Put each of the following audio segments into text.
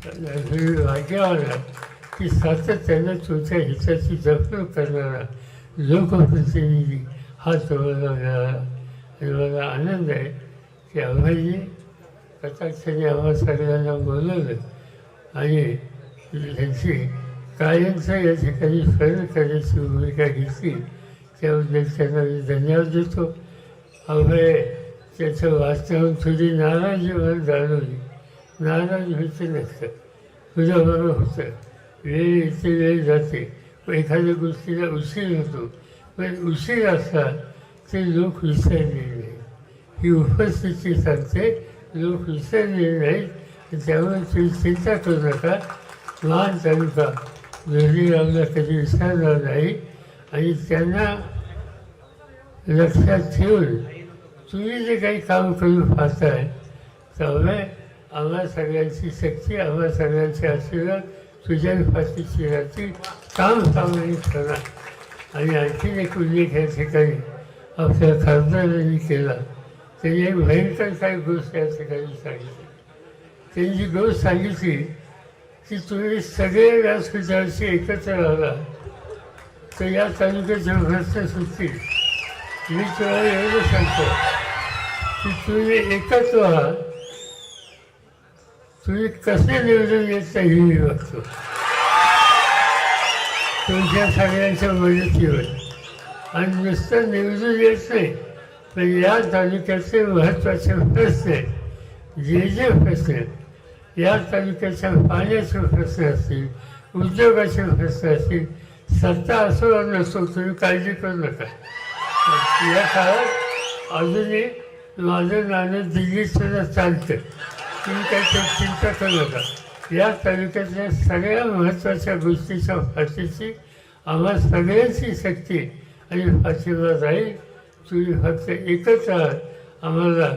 हे आला की सातत्यानं तुमच्या हिताची जपणूक करणारा लोकप्रतिनिधी हा तुम्हाला मिळाला आणि मला आनंद आहे की अभयजी कटाक्षाने आम्हा सगळ्यांना बोलवलं आणि त्यांची कायमचं या ठिकाणी फरक करण्याची भूमिका घेतली त्याबद्दल त्यांना मी धन्यवाद देतो. अभय त्याचं वाचनावून थोडी नाराजी मला जाणवली. नाराज व्हायचं नसतं. तुझ्याबरोबर होतं. वेळ येते वेळ जाते. व एखाद्या गोष्टीला उशीर होतो. पण उशीर असला ते लोक विसरले नाही ही उपस्थिती सांगते. लोक विसरलेले नाहीत. त्यामुळे तुम्ही चिंता करू नका. लहान तालुका जोडीरावला कधी विसरणार नाही. आणि त्यांना लक्षात ठेवून तुम्ही जे काही काम करून पाहताय त्यामुळे आम्हा सगळ्यांची शक्ती आम्हा सगळ्यांचे आशीर्वाद. तुझ्या फाशीची रात्री काम सामान्य करा. आणि आणखीन एक उल्लेख या ठिकाणी आपल्या खासदारांनी केला. त्यांनी एक भयंकर काही गोष्ट या ठिकाणी सांगितली. त्यांनी जी गोष्ट सांगितली की तुम्ही सगळे व्यासपीठाशी एकत्र आला तर या तालुक्याचे भ्रष्ट सुटतील मी तुला एवढं सांगतो की तुम्ही एकत्र आहात तुम्ही कसे निवडून येत नाही मी बघतो. तुमच्या सगळ्यांच्या मदतीवर आणि नुसतं निवडून येत नाही पण या तालुक्याचे महत्त्वाचे प्रश्न जे जे प्रश्न या तालुक्याच्या पाण्याचे प्रश्न असतील उद्योगाचे प्रश्न असतील सत्ता असो नसो तुम्ही काळजी करू नका. या काळात अजूनही माझं नाणं दिल्लीत सुद्धा चालतं. तुम्ही चिंता करू नका. या तालुक्यातल्या सगळ्या महत्त्वाच्या गोष्टीच्या भाषेची आम्हा सगळ्यांची शक्ती आणि आशीर्वाद आहे. तुम्ही फक्त एकच आहात. आम्हाला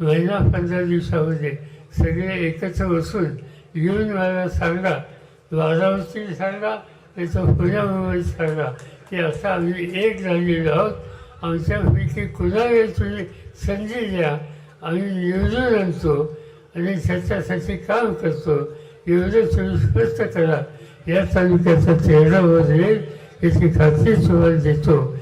महिना पंधरा दिवसामध्ये सगळे एकत्र बसून येऊन मला सांगा बारामतीत सांगा त्याचं पुण्यामुळे सांगा की असं आम्ही एक झालेलो आहोत. आमच्यापैकी कुणाला तुम्ही संधी द्या. आम्ही निवडून आणतो. आणि त्याच्यासाठी काम करतो. एवढे तुम्ही स्पष्ट करा. या तालुक्याचा चेहरा वगैरे याची खात्री तुम्हाला देतो.